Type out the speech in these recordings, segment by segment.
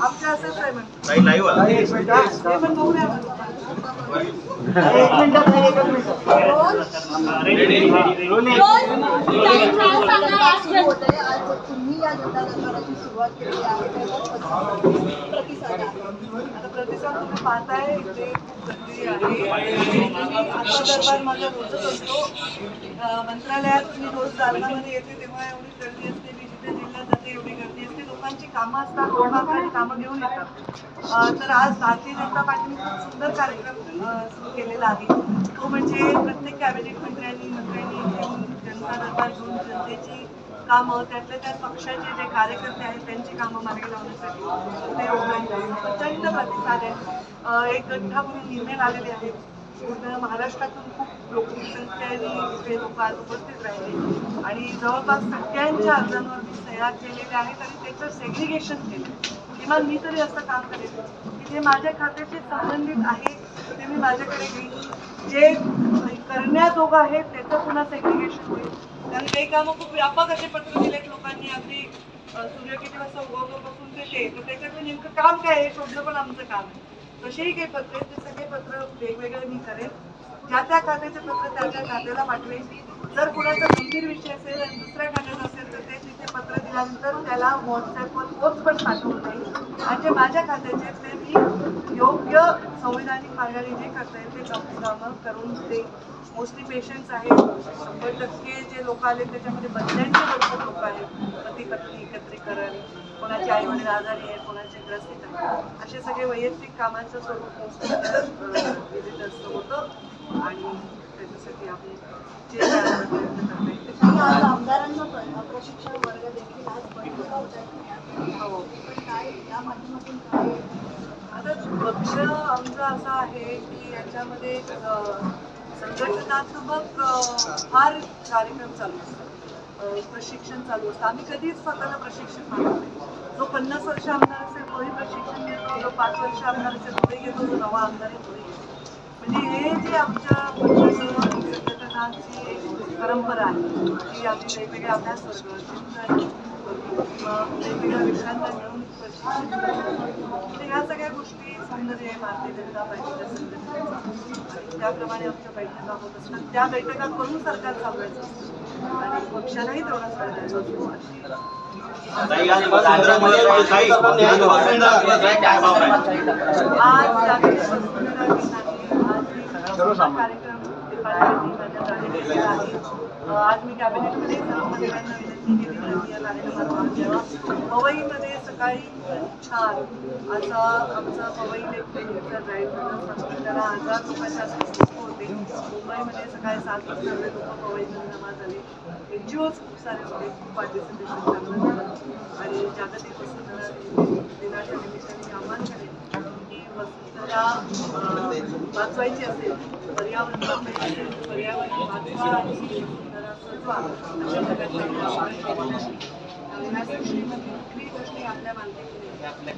आमच्या असंच आहे म्हणून हे पण बघूया तुम्ही या जनता सुरुवात केली आहे प्रतिसाद आहे. आता प्रतिसाद तुम्ही पाहताय इथे खूप आहे दरबार माझा रोजच असतो मंत्रालयात मी रोज जालनामध्ये येते तेव्हा एवढी गर्दी लोकांची कामं असतात लोकांची कामं घेऊन येतात. तर आज भारतीय जनता पार्टीने खूप सुंदर कार्यक्रम सुरू केलेला आहे. तो म्हणजे प्रत्येक कॅबिनेट मंत्र्यांनी मंत्र्यांनी येऊन जनता दरबार घेऊन जनतेची कामं त्यातल्या त्या पक्षाचे जे कार्यकर्ते आहेत त्यांची कामं मार्गी लावण्यासाठी ते प्रचंड प्रतिसाद आहे. एक गठ्ठा म्हणून निर्णय आलेले आहेत. पूर्ण महाराष्ट्रातून खूप लोक संख्येने इथे लोक आज उपस्थित राहिले. आणि जवळपास सगळ्यांच्या अर्जांवर मी सह्या केलेल्या आहेत आणि त्याचं सेग्रिगेशन केलं. किमान मी तरी असं काम करेन की जे माझ्या खात्याशी संबंधित आहे ते मी माझ्याकडे घेईन. जे करण्याजोगं आहे त्याचं पुन्हा सेग्रिगेशन होईल. कारण काही कामं खूप व्यापक असे पत्र दिलेत लोकांनी. अगदी सूर्य किती वाजता उगवतो बसून ते तर त्याच्यातून नेमकं काम काय आहे शोधलं पण आमचं काम आहे. तसेही काही पत्र आहेत ते सगळे पत्र वेगवेगळे मी करेन. ज्या त्या खात्याचे पत्र त्या त्या खात्याला पाठवेन. जर कुणाचा गंभीर विषय असेल आणि दुसऱ्या खात्यात असेल तर ते तिथे पत्र दिल्यानंतर त्याला व्हॉट्सॲपवर पोच पण पाठवून जाईल आणि जे माझ्या खात्याचे ते मी योग्य संविधानिक मार्गाने जे करता येईल ते काम- कामं करून ते मोस्टली पेशंट्स आहेत. शंभर टक्के जे लोक आले त्याच्यामध्ये बदल्यांचे भरपूर लोक आहेत पती पत्नी एकत्रीकरण कोणाचे आई वडील आजारी आहेत कोणाचे ग्रसित आहेत. असे सगळे वैयक्तिक कामाचं स्वरूप विजिटर्सचं होतं. आणि त्याच्यासाठी आम्ही जे पण प्रशिक्षण वर्ग देखील आज होत आहेत हो. काय या माध्यमातून काय? आता पक्ष आमचा असा आहे की याच्यामध्ये संघटनात्मक फार कार्यक्रम चालू असतात. प्रशिक्षण चालू असतं. आम्ही कधीच स्वतःला प्रशिक्षण मानत नाही. जो पन्नास वर्ष आमदार असेल तोही प्रशिक्षण घेतो जो पाच वर्ष आमदार असेल तोही घेतो जो नवा आमदार आहे तोही घेतो. म्हणजे हे जे आमच्या पक्षाचं संघटनाची एक परंपरा आहे की आम्ही वेगवेगळे अभ्यास वर्ग किंवा वेगवेगळ्या विषयांना मिळून प्रशिक्षण ह्या सगळ्या गोष्टी सौंदर्य भारतीय जनता पार्टीच्या संघटनेचा. त्याप्रमाणे आमच्या बैठका होत असतात. त्या बैठका करून सरकार चालवायचं असतं. आणि पक्षालाही तेवढाच करायचं असतो अशी आज जागतिक वसुंधरा आज मी। कार्यक्रम आहे आज मी कॅबिनेटमध्ये सर्व मंत्र्यांना विनंती केली होती या कार्यक्रमात पवईमध्ये सकाळी छान असा आमचा पवई लेकचा ड्राईव्ह झाला त्याला हजार लोकांच्या होते. मुंबईमध्ये सकाळी सात वाजता लोक पवईमध्ये जमा झाले एन जी ओज खूप सारे होते खूप पार्टिसिपेशन चांगलं झालं आणि जागतिक वसुंधरा दिनाच्या निमित्ताने आव्हान करेन वाचवायची असेल पर्यावरण वाचवायचे असेल पर्यावरण वाचवा आणि वसुंधरा सजवा अशा प्रकारचे गोष्टी आपल्या मानते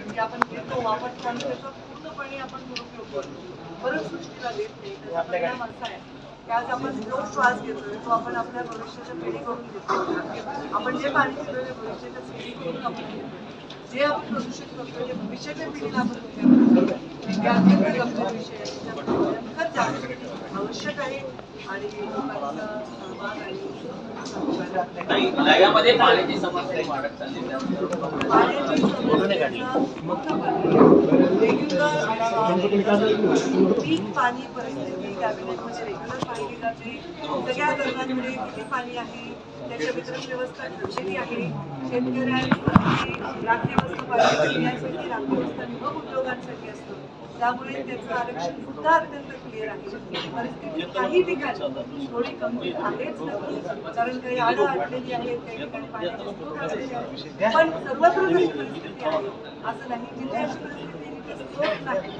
की आपण घेतो वापर आणि त्याचा पूर्णपणे आपण दुरुपयोग करतो परत सृष्टीला देत नाही त्याचा परिणाम असा आहे की आज आपण जो श्वास घेतोय तो आपण आपल्या भविष्याच्या पिढी करून घेतो आपण जे पाणी पितोय ते भविष्याच्या पिढीकडून आपण घेतोय जे आपण प्रदूषित करतोय ते भविष्याच्या पिढीला आपण आवश्यक आहे आणि लोकांचा पाण्याची समस्या वाढत चालली रेग्युलर पीक पाणी परिस्थिती कॅबिनेटमध्ये रेग्युलर पाहिली जाते सगळ्या गरजांकडे किती पाणी आहे? त्याच्या वितरण व्यवस्था कशी आहे. शेतकऱ्यांसाठी उद्योगांसाठी असतं त्यामुळे त्याचं आरक्षण सुद्धा अत्यंत क्लिअर आहे. परिस्थिती काही ठिकाणी थोडी कमी आहेच नक्की कारण काही आडं अडलेली आहेत काही ठिकाणी पाण्याची पण सर्वत्र परिस्थिती आहे असं नाही. जिथे अशी परिस्थिती नाही.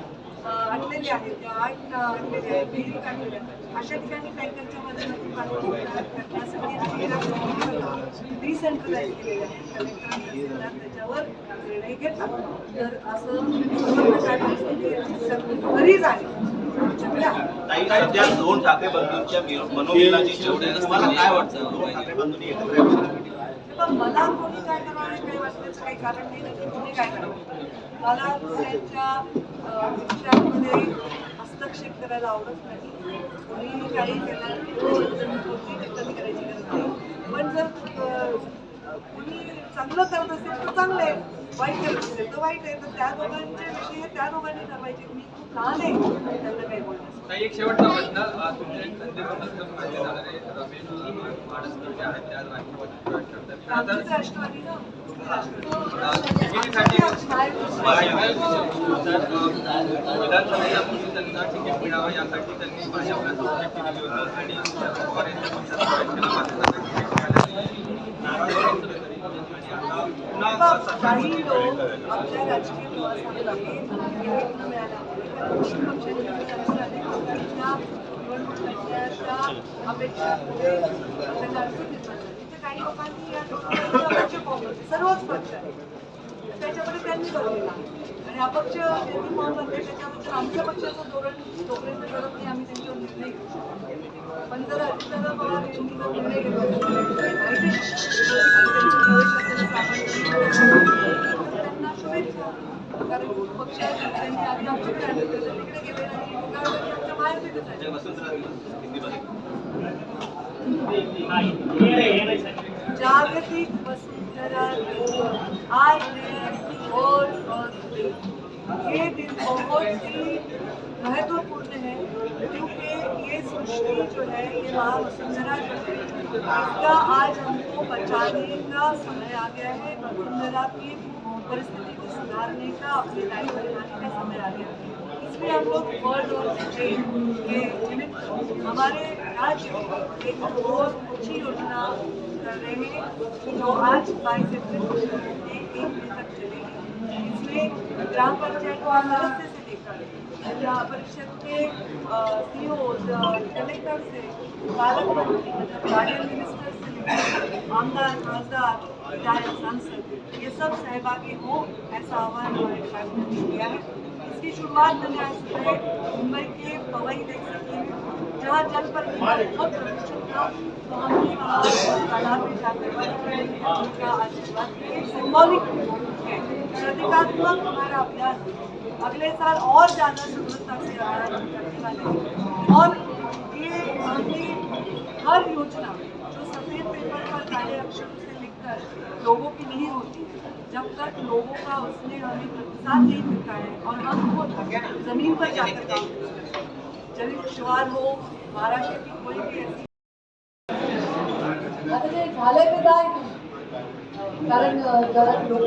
वाटलेले आहेत. किंवा आठ काढलेले आहेत विहीर काढलेले आहेत. अशा ठिकाणी टँकरच्या माध्यमातून पाणी त्यासाठी डिसेंट्रलाइज केलेले आहेत. कलेक्टर तहसीलदार त्याच्यावर निर्णय घेतात तर असं आमच्याकडे आहे. सध्या दोन ठाकरे बंधूंच्या मनोमिलनाची जेवढे तुम्हाला काय वाटतं? दोन ठाकरे बंधूंनी एकत्र तर पण मला कोणी काय करावं हे काही वाटण्याचं काही कारण नाही ना की कोणी काय करावं? मला दुसऱ्यांच्या विषयामध्ये हस्तक्षेप करायला आवडत नाही. कोणी काही केलं कोणती टिप्पणी करायची गरज नाही. पण जर कोणी चांगलं करत असेल तर चांगलं आहे. वाईट तर वाईट आहे तर त्या दोघांचे विषय त्या दोघांनी ठरवायचे. मी खूप लहान आहे त्यांना काही ताई, एक शेवटचा प्रश्न. राष्ट्रवादी ना. विधानसभेला तिकीट मिळावं यासाठी त्यांनी भाजपला आणि काही लोक आपल्या राजकीय प्रवासामध्ये तिकीट न मिळाल्यामुळे कारण काही लोकांनी फॉर्म सर्वच पक्ष त्याच्यामध्ये त्यांनी भरलेला आणि अपक्ष त्यांनी फॉर्म भरले त्याच्याबद्दल आमच्या पक्षाचं धोरण तोपर्यंत करत नाही आम्ही त्यांच्यावर निर्णय घेऊ पण जर अजितदादा पवार यांनी जर निर्णय घेतला कारण पक्ष त्यांनी आधी आमच्याकडे आले होते तर तिकडे गेले आणि उगाळले आमच्या बाहेर भेटत जय आहे वसंतराव दिवस हिंदीमध्ये जागतिक वसुंधरा दिवस आज है और और ये दिन बहुत ही महत्वपूर्ण है, क्योंकि ये सृष्टि जो है, ये माँ वसुंधरा जो है, इसका आज हमको बचाने का समय आ गया है वसुंधरा की परिस्थिति को सुधारने का, अपने दायित्व बनाने का समय आ गया है। इसलिए हम लोग वर्ल्ड स्टेट के हमारे राज्य एक बहुत अच्छी योजना कर रहे हैं, जो आज बाईस अप्रैल से एक दिन तक चलेगी। इसमें ग्राम पंचायत के सदस्य से लेकर जिला परिषद के सीओ कलेक्टर से पालक मंत्री मतलब गार्डियन मिनिस्टर आमदार आह्वान ने किया है। इसकी शुरुआत मैंने आज सुबह मुंबई के पवई देख सकी जहाँ जल पर बहुत प्रदूषण तो जाकर प्रतीकात्मक हमारा अभ्यास। अगले साल और ज़्यादा हम करने वाले। और ये हमने हर योजना जो सफ़ेद पेपर पर काले अक्षरों से लिखकर लोगों की नहीं होती, जब तक लोगों का उसने हमें प्रतिसाद नहीं मिलता है और हम खुद ज़मीन पर जाकर काम जल शुआर हो। महाराष्ट्र की कोई भी ऐसी जाय कारण जरा लोक